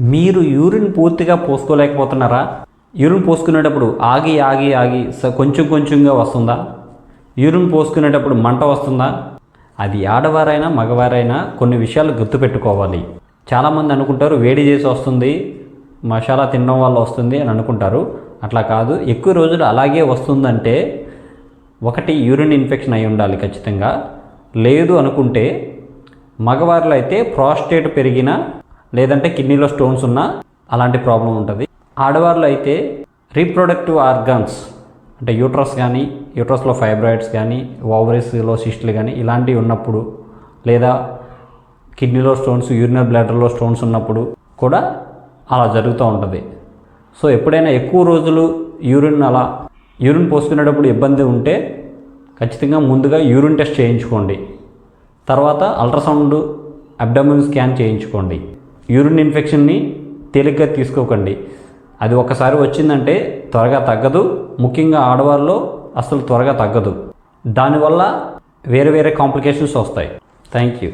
మీరు యూరిన్ పూర్తిగా పోసుకోలేకపోతున్నారా? యూరిన్ పోసుకునేటప్పుడు ఆగి ఆగి ఆగి స- కొంచెం కొంచెంగా వస్తుందా? యూరిన్ పోసుకునేటప్పుడు మంట వస్తుందా? అది ఆడవారైనా మగవారైనా కొన్ని విషయాలు గుర్తుపెట్టుకోవాలి. చాలామంది అనుకుంటారు వేడి చేసి వస్తుంది మసాలా తినడం వల్ల వస్తుంది అని అనుకుంటారు. అట్లా కాదు. ఎక్కువ రోజులు అలాగే వస్తుందంటే ఒకటి యూరిన్ ఇన్ఫెక్షన్ అయి ఉండాలి ఖచ్చితంగా. లేదు అనుకుంటే మగవారిలో అయితే ప్రాస్టేట్ పెరిగినా లేదంటే కిడ్నీలో స్టోన్స్ ఉన్నా అలాంటి ప్రాబ్లం ఉంటుంది. ఆడవారిలో అయితే రీప్రొడక్టివ్ ఆర్గాన్స్ అంటే యూట్రస్ కానీ యూట్రస్లో ఫైబ్రాయిడ్స్ కానీ ఓవరీస్లో సిస్టులు కానీ ఇలాంటివి ఉన్నప్పుడు లేదా కిడ్నీలో స్టోన్స్ యూరినల్ బ్లాడర్లో స్టోన్స్ ఉన్నప్పుడు కూడా అలా జరుగుతూ ఉంటుంది. సో ఎప్పుడైనా ఎక్కువ రోజులు యూరిన్ అలా యూరిన్ పోసుకునేటప్పుడు ఇబ్బంది ఉంటే ఖచ్చితంగా ముందుగా యూరిన్ టెస్ట్ చేయించుకోండి. తర్వాత అల్ట్రాసౌండ్ అబ్డమిన్ స్కాన్ చేయించుకోండి. యూరిన్ ఇన్ఫెక్షన్ని తేలిగ్గా తీసుకోకండి. అది ఒకసారి వచ్చిందంటే త్వరగా తగ్గదు. ముఖ్యంగా ఆడవారిలో అసలు త్వరగా తగ్గదు. దానివల్ల వేరే వేరే కాంప్లికేషన్స్ వస్తాయి. Thank you.